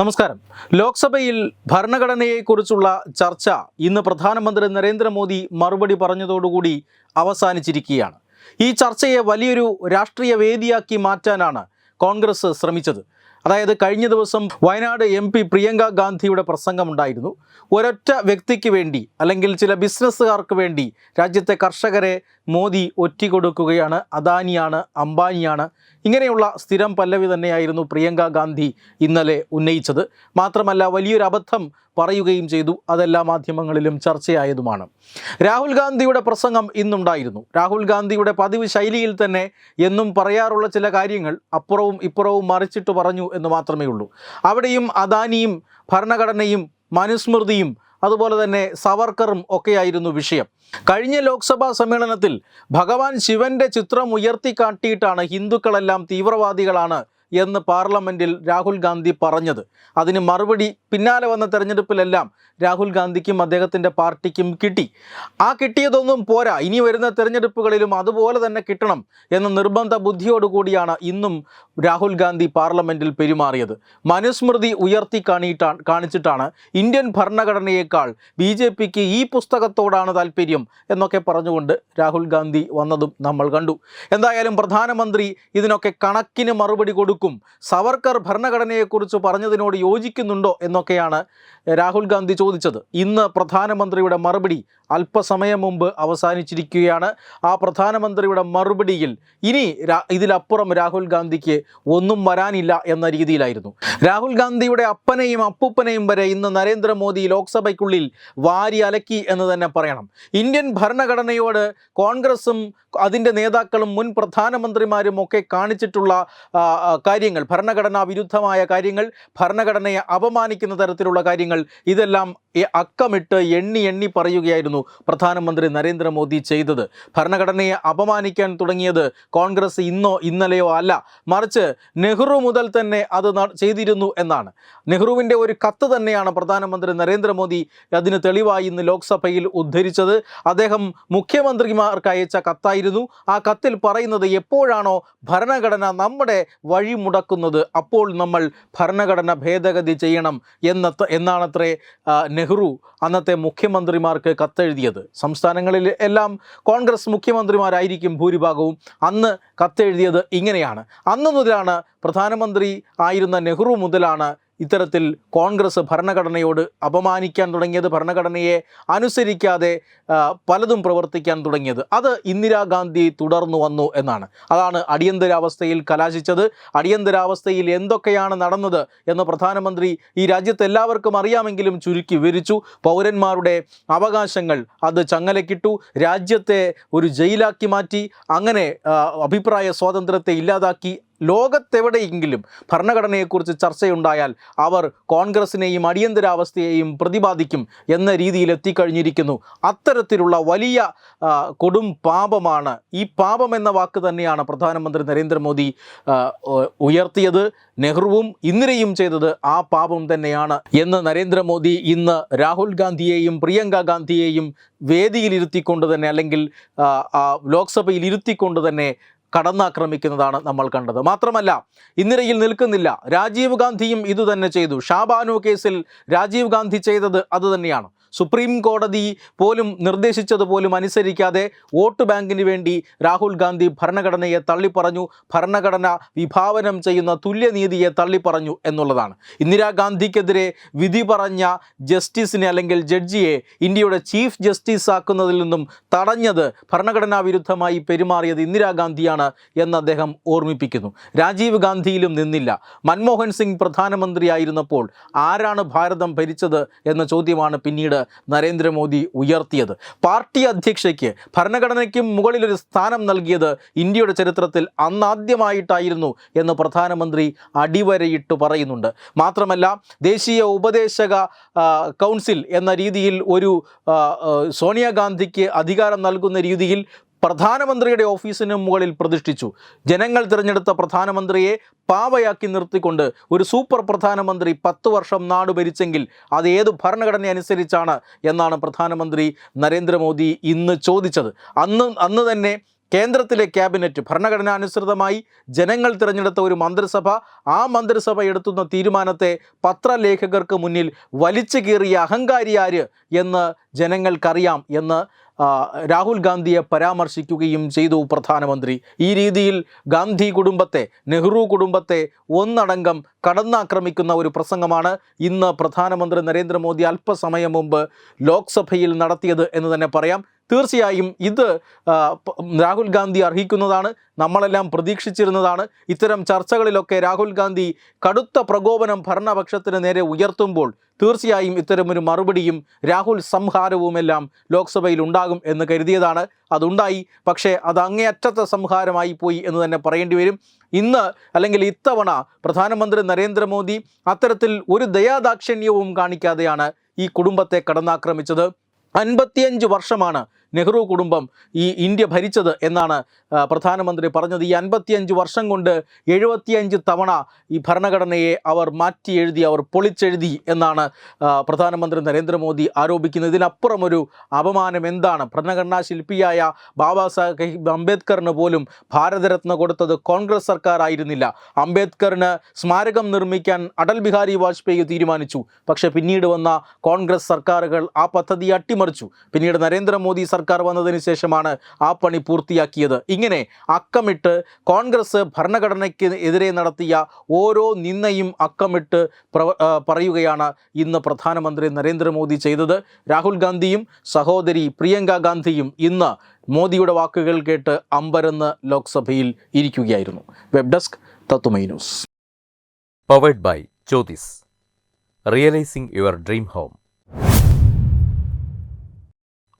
നമസ്കാരം. ലോക്സഭയിൽ ഭരണഘടനയെക്കുറിച്ചുള്ള ചർച്ച ഇന്ന് പ്രധാനമന്ത്രി നരേന്ദ്രമോദി മറുപടി പറഞ്ഞതോടുകൂടി അവസാനിച്ചിരിക്കുകയാണ്. ഈ ചർച്ചയെ വലിയൊരു രാഷ്ട്രീയ വേദിയാക്കി മാറ്റാനാണ് കോൺഗ്രസ് ശ്രമിച്ചത്. അതായത് കഴിഞ്ഞ ദിവസം വയനാട് എം പി പ്രിയങ്ക ഗാന്ധിയുടെ പ്രസംഗമുണ്ടായിരുന്നു. ഒരൊറ്റ വ്യക്തിക്ക് വേണ്ടി അല്ലെങ്കിൽ ചില ബിസിനസ്സുകാർക്ക് വേണ്ടി രാജ്യത്തെ കർഷകരെ മോദി ഒറ്റിക്കൊടുക്കുകയാണ് അദാനിയാണ് അംബാനിയാണ്. ഇങ്ങനെയുള്ള സ്ഥിരം പല്ലവി തന്നെയായിരുന്നു പ്രിയങ്ക ഗാന്ധി ഇന്നലെ ഉന്നയിച്ചത്. മാത്രമല്ല വലിയൊരു അബദ്ധം പറയുകയും ചെയ്തു. അതെല്ലാ മാധ്യമങ്ങളിലും ചർച്ചയായതുമാണ്. രാഹുൽ ഗാന്ധിയുടെ പ്രസംഗം ഇന്നുണ്ടായിരുന്നു. രാഹുൽ ഗാന്ധിയുടെ പതിവ് ശൈലിയിൽ തന്നെ എന്നും പറയാറുള്ള ചില കാര്യങ്ങൾ അപ്പുറവും ഇപ്പുറവും മറിച്ചിട്ട് പറഞ്ഞു എന്ന് മാത്രമേ ഉള്ളൂ അവിടെയും അദാനിയും ഭരണഘടനയും മനുസ്മൃതിയും അതുപോലെ തന്നെ സവർക്കറും ഒക്കെയായിരുന്നു വിഷയം. കഴിഞ്ഞ ലോക്സഭാ സമ്മേളനത്തിൽ ഭഗവാൻ ശിവന്റെ ചിത്രം ഉയർത്തിക്കാട്ടിയിട്ടാണ് ഹിന്ദുക്കളെല്ലാം തീവ്രവാദികളാണ് എന്ന് പാർലമെന്റിൽ രാഹുൽ ഗാന്ധി പറഞ്ഞത്. അതിന് മറുപടി പിന്നാലെ വന്ന തെരഞ്ഞെടുപ്പിലെല്ലാം രാഹുൽ ഗാന്ധിക്കും അദ്ദേഹത്തിന്റെ പാർട്ടിക്കും കിട്ടി. ആ കിട്ടിയതൊന്നും പോരാ. ഇനി വരുന്ന തെരഞ്ഞെടുപ്പുകളിലും അതുപോലെ തന്നെ കിട്ടണം എന്ന നിർബന്ധ ബുദ്ധിയോടുകൂടിയാണ് ഇന്നും രാഹുൽ ഗാന്ധി പാർലമെന്റിൽ പെരുമാറിയത്. മനുസ്മൃതി ഉയർത്തി കാണിയിട്ടാണ് കാണിച്ചിട്ടാണ് ഇന്ത്യൻ ഭരണഘടനയേക്കാൾ ബി ജെ പിക്ക് ഈ പുസ്തകത്തോടാണ് താല്പര്യം എന്നൊക്കെ പറഞ്ഞുകൊണ്ട് രാഹുൽ ഗാന്ധി വന്നതും നമ്മൾ കണ്ടു. എന്തായാലും പ്രധാനമന്ത്രി ഇതിനൊക്കെ കണക്കിന് മറുപടി കൊടുക്കും. സവർക്കർ ഭരണഘടനയെക്കുറിച്ച് പറഞ്ഞതിനോട് യോജിക്കുന്നുണ്ടോ എന്നൊക്കെയാണ് രാഹുൽ ഗാന്ധി ചോദിച്ചത്. ഇന്ന് പ്രധാനമന്ത്രിയുടെ മറുപടി അല്പസമയം മുമ്പ് അവസാനിച്ചിരിക്കുകയാണ്. ആ പ്രധാനമന്ത്രിയുടെ മറുപടിയിൽ ഇനി ഇതിലപ്പുറം രാഹുൽ ഗാന്ധിക്ക് ഒന്നും വരാനില്ല എന്ന രീതിയിലായിരുന്നു. രാഹുൽ ഗാന്ധിയുടെ അപ്പനെയും അപ്പൂപ്പനെയും വരെ ഇന്ന് നരേന്ദ്രമോദി ലോക്സഭയ്ക്കുള്ളിൽ വാരി അലക്കി എന്ന് തന്നെ പറയണം. ഇന്ത്യൻ ഭരണഘടനയോട് കോൺഗ്രസും അതിന്റെ നേതാക്കളും മുൻ പ്രധാനമന്ത്രിമാരും ഒക്കെ കാണിച്ചിട്ടുള്ള കാര്യങ്ങൾ ഭരണഘടനാ വിരുദ്ധമായ കാര്യങ്ങൾ ഭരണഘടനയെ അപമാനിക്കുന്ന തരത്തിലുള്ള കാര്യങ്ങൾ ഇതെല്ലാം അക്കമിട്ട് എണ്ണി എണ്ണി പറയുകയായിരുന്നു പ്രധാനമന്ത്രി നരേന്ദ്രമോദി ചെയ്തത്. ഭരണഘടനയെ അപമാനിക്കാൻ തുടങ്ങിയത് കോൺഗ്രസ് ഇന്നോ ഇന്നലെയോ അല്ല. മറിച്ച് നെഹ്റു മുതൽ തന്നെ അത് ചെയ്തിരുന്നു എന്നാണ്. നെഹ്റുവിന്റെ ഒരു കത്ത് തന്നെയാണ് പ്രധാനമന്ത്രി നരേന്ദ്രമോദി അതിന് തെളിവായി ഇന്ന് ലോക്സഭയിൽ ഉദ്ധരിച്ചത്. അദ്ദേഹം മുഖ്യമന്ത്രിമാർക്ക് അയച്ച കത്തായിരുന്നു. ആ കത്തിൽ പറയുന്നത് എപ്പോഴാണോ ഭരണഘടന നമ്മുടെ വഴി മുടക്കുന്നത് അപ്പോൾ നമ്മൾ ഭരണഘടന ഭേദഗതി ചെയ്യണം എന്ന എന്നാണത്രേ നെഹ്റു അന്നത്തെ മുഖ്യമന്ത്രിമാർക്ക് കത്തെഴുതിയത്. സംസ്ഥാനങ്ങളിൽ എല്ലാം കോൺഗ്രസ് മുഖ്യമന്ത്രിമാരായിരിക്കും ഭൂരിഭാഗവും. അന്ന് കത്തെഴുതിയത് ഇങ്ങനെയാണ്. അന്ന് മുതലാണ് പ്രധാനമന്ത്രി ആയിരുന്ന നെഹ്റു മുതലാണ് ഇത്തരത്തിൽ കോൺഗ്രസ് ഭരണഘടനയോട് അപമാനിക്കാൻ തുടങ്ങിയത് ഭരണഘടനയെ അനുസരിക്കാതെ പലതും പ്രവർത്തിക്കാൻ തുടങ്ങിയത്. അത് ഇന്ദിരാഗാന്ധി തുടർന്നു വന്നു എന്നാണ്. അതാണ് അടിയന്തരാവസ്ഥയിൽ കലാശിച്ചത്. അടിയന്തരാവസ്ഥയിൽ എന്തൊക്കെയാണ് നടന്നത് എന്ന് പ്രധാനമന്ത്രി ഈ രാജ്യത്ത് എല്ലാവർക്കും അറിയാമെങ്കിലും ചുരുക്കി വിവരിച്ചു. പൗരന്മാരുടെ അവകാശങ്ങൾ അത് ചങ്ങലക്കിട്ടു. രാജ്യത്തെ ഒരു ജയിലാക്കി മാറ്റി. അങ്ങനെ അഭിപ്രായ സ്വാതന്ത്ര്യത്തെ ഇല്ലാതാക്കി. ലോകത്തെവിടെയെങ്കിലും ഭരണഘടനയെക്കുറിച്ച് ചർച്ചയുണ്ടായാൽ അവർ കോൺഗ്രസിനെയും അടിയന്തരാവസ്ഥയെയും പ്രതിപാദിക്കും എന്ന രീതിയിൽ എത്തിക്കഴിഞ്ഞിരിക്കുന്നു. അത്തരത്തിലുള്ള വലിയ കൊടും പാപമാണ് ഈ പാപം എന്ന വാക്ക് തന്നെയാണ് പ്രധാനമന്ത്രി നരേന്ദ്രമോദി ഉയർത്തിയത്. നെഹ്റുവും ഇന്ദിരയും ചെയ്തത് ആ പാപം തന്നെയാണ് എന്ന് നരേന്ദ്രമോദി ഇന്ന് രാഹുൽ ഗാന്ധിയെയും പ്രിയങ്ക ഗാന്ധിയെയും വേദിയിലിരുത്തിക്കൊണ്ട് തന്നെ അല്ലെങ്കിൽ ലോക്സഭയിൽ ഇരുത്തിക്കൊണ്ട് തന്നെ കടന്നാക്രമിക്കുന്നതാണ് നമ്മൾ കണ്ടത്. മാത്രമല്ല ഇന്ദിരയിൽ നിൽക്കുന്നില്ല. രാജീവ് ഗാന്ധിയും ഇതുതന്നെ ചെയ്തു. ഷാബാനു കേസിൽ രാജീവ് ഗാന്ധി ചെയ്തത് അതുതന്നെയാണ്. സുപ്രീം കോടതി പോലും നിർദ്ദേശിച്ചതുപോലും അനുസരിക്കാതെ വോട്ട് ബാങ്കിന് വേണ്ടി രാഹുൽ ഗാന്ധി ഭരണഘടനയെ തള്ളിപ്പറഞ്ഞു ഭരണഘടന വിഭാവനം ചെയ്യുന്ന തുല്യനീതിയെ തള്ളിപ്പറഞ്ഞു എന്നുള്ളതാണ്. ഇന്ദിരാഗാന്ധിക്കെതിരെ വിധി പറഞ്ഞ ജസ്റ്റിസിനെ അല്ലെങ്കിൽ ജഡ്ജിയെ ഇന്ത്യയുടെ ചീഫ് ജസ്റ്റിസ് ആക്കുന്നതിൽ നിന്നും തടഞ്ഞത് ഭരണഘടനാ വിരുദ്ധമായി പെരുമാറിയത് ഇന്ദിരാഗാന്ധിയാണ് എന്ന് അദ്ദേഹം ഓർമ്മിപ്പിക്കുന്നു. രാജീവ് ഗാന്ധിയിലും നിന്നില്ല. മൻമോഹൻ സിംഗ് പ്രധാനമന്ത്രിയായിരുന്നപ്പോൾ ആരാണ് ഭാരതം ഭരിച്ചത് എന്ന ചോദ്യമാണ് പിന്നീട് നരേന്ദ്രമോദി ഉയർത്തിയത്. പാർട്ടി അധ്യക്ഷയ്ക്ക് ഭരണഘടനയ്ക്കും മുകളിലൊരു സ്ഥാനം നൽകിയത് ഇന്ത്യയുടെ ചരിത്രത്തിൽ അന്നാദ്യമായിട്ടായിരുന്നു എന്ന് പ്രധാനമന്ത്രി അടിവരയിട്ട് പറയുന്നുണ്ട്. മാത്രമല്ല ദേശീയ ഉപദേശക കൗൺസിൽ എന്ന രീതിയിൽ ഒരു സോണിയാഗാന്ധിക്ക് അധികാരം നൽകുന്ന രീതിയിൽ പ്രധാനമന്ത്രിയുടെ ഓഫീസിന് മുകളിൽ പ്രതിഷ്ഠിച്ചു. ജനങ്ങൾ തിരഞ്ഞെടുത്ത പ്രധാനമന്ത്രിയെ പാവയാക്കി നിർത്തിക്കൊണ്ട് ഒരു സൂപ്പർ പ്രധാനമന്ത്രി പത്ത് വർഷം നാട് ഭരിച്ചെങ്കിൽ അത് ഏത് ഭരണഘടന അനുസരിച്ചാണ് എന്നാണ് പ്രധാനമന്ത്രി നരേന്ദ്രമോദി ഇന്ന് ചോദിച്ചത്. അന്ന് അന്ന് തന്നെ കേന്ദ്രത്തിലെ ക്യാബിനറ്റ് ഭരണഘടനാനുസൃതമായി ജനങ്ങൾ തിരഞ്ഞെടുത്ത ഒരു മന്ത്രിസഭ ആ മന്ത്രിസഭ എടുത്തുന്ന തീരുമാനത്തെ പത്രലേഖകർക്ക് മുന്നിൽ വലിച്ചു കീറിയ അഹങ്കാരിയാര് എന്ന് ജനങ്ങൾക്കറിയാം എന്ന് രാഹുൽ ഗാന്ധിയെ പരാമർശിക്കുകയും ചെയ്തു പ്രധാനമന്ത്രി. ഈ രീതിയിൽ ഗാന്ധി കുടുംബത്തെ നെഹ്റു കുടുംബത്തെ ഒന്നടങ്കം കടന്നാക്രമിക്കുന്ന ഒരു പ്രസംഗമാണ് ഇന്ന് പ്രധാനമന്ത്രി നരേന്ദ്രമോദി അല്പസമയം മുമ്പ് ലോക്സഭയിൽ നടത്തിയത് എന്ന് തന്നെ പറയാം. തീർച്ചയായും ഇത് രാഹുൽ ഗാന്ധി അർഹിക്കുന്നതാണ് നമ്മളെല്ലാം പ്രതീക്ഷിച്ചിരുന്നതാണ്. ഇത്തരം ചർച്ചകളിലൊക്കെ രാഹുൽ ഗാന്ധി കടുത്ത പ്രകോപനം ഭരണപക്ഷത്തിന് നേരെ ഉയർത്തുമ്പോൾ തീർച്ചയായും ഇത്തരമൊരു മറുപടിയും രാഹുൽ സംഹാരവുമെല്ലാം ലോക്സഭയിൽ ഉണ്ടാകും എന്ന് കരുതിയതാണ്. അതുണ്ടായി. പക്ഷേ അത് അങ്ങേയറ്റത്തെ സംഹാരമായി പോയി എന്ന് തന്നെ പറയേണ്ടി വരും. ഇന്ന് അല്ലെങ്കിൽ ഇത്തവണ പ്രധാനമന്ത്രി നരേന്ദ്രമോദി അത്തരത്തിൽ ഒരു ദയാദാക്ഷിണ്യവും കാണിക്കാതെയാണ് ഈ കുടുംബത്തെ കടന്നാക്രമിച്ചത്. അൻപത്തിയഞ്ച് വർഷമാണ് നെഹ്റു കുടുംബം ഈ ഇന്ത്യ ഭരിച്ചത് എന്നാണ് പ്രധാനമന്ത്രി പറഞ്ഞത്. ഈ അൻപത്തിയഞ്ച് വർഷം കൊണ്ട് എഴുപത്തിയഞ്ച് തവണ ഈ ഭരണഘടനയെ അവർ മാറ്റി എഴുതി അവർ പൊളിച്ചെഴുതി എന്നാണ് പ്രധാനമന്ത്രി നരേന്ദ്രമോദി ആരോപിക്കുന്നത്. ഇതിനപ്പുറം ഒരു അപമാനം എന്താണ്? ഭരണഘടനാ ശില്പിയായ ബാബാ സാഹേബ് അംബേദ്കറിന് പോലും ഭാരതരത്ന കൊടുത്തത് കോൺഗ്രസ് സർക്കാരായിരുന്നില്ല. അംബേദ്കറിന് സ്മാരകം നിർമ്മിക്കാൻ അടൽ ബിഹാരി വാജ്പേയി തീരുമാനിച്ചു. പക്ഷേ പിന്നീട് വന്ന കോൺഗ്രസ് സർക്കാരുകൾ ആ പദ്ധതി അട്ടിമറിച്ചു. പിന്നീട് നരേന്ദ്രമോദി സർക്കാർ വന്നതിന് ശേഷമാണ് ആ പണി പൂർത്തിയാക്കിയത്. ഇങ്ങനെ അക്കമിട്ട് കോൺഗ്രസ് ഭരണഘടനയ്ക്ക് എതിരെ നടത്തിയ ഓരോ നിന്നയും അക്കമിട്ട് പറയുകയാണ് ഇന്ന് പ്രധാനമന്ത്രി നരേന്ദ്രമോദി ചെയ്തത്. രാഹുൽ ഗാന്ധിയും സഹോദരി പ്രിയങ്ക ഗാന്ധിയും ഇന്ന് മോദിയുടെ വാക്കുകൾ കേട്ട് അമ്പരന്ന് ലോക്സഭയിൽ ഇരിക്കുകയായിരുന്നു. വെബ് ഡെസ്ക് തത്തുമൈ news. Powered by Jyothis realising your dream home.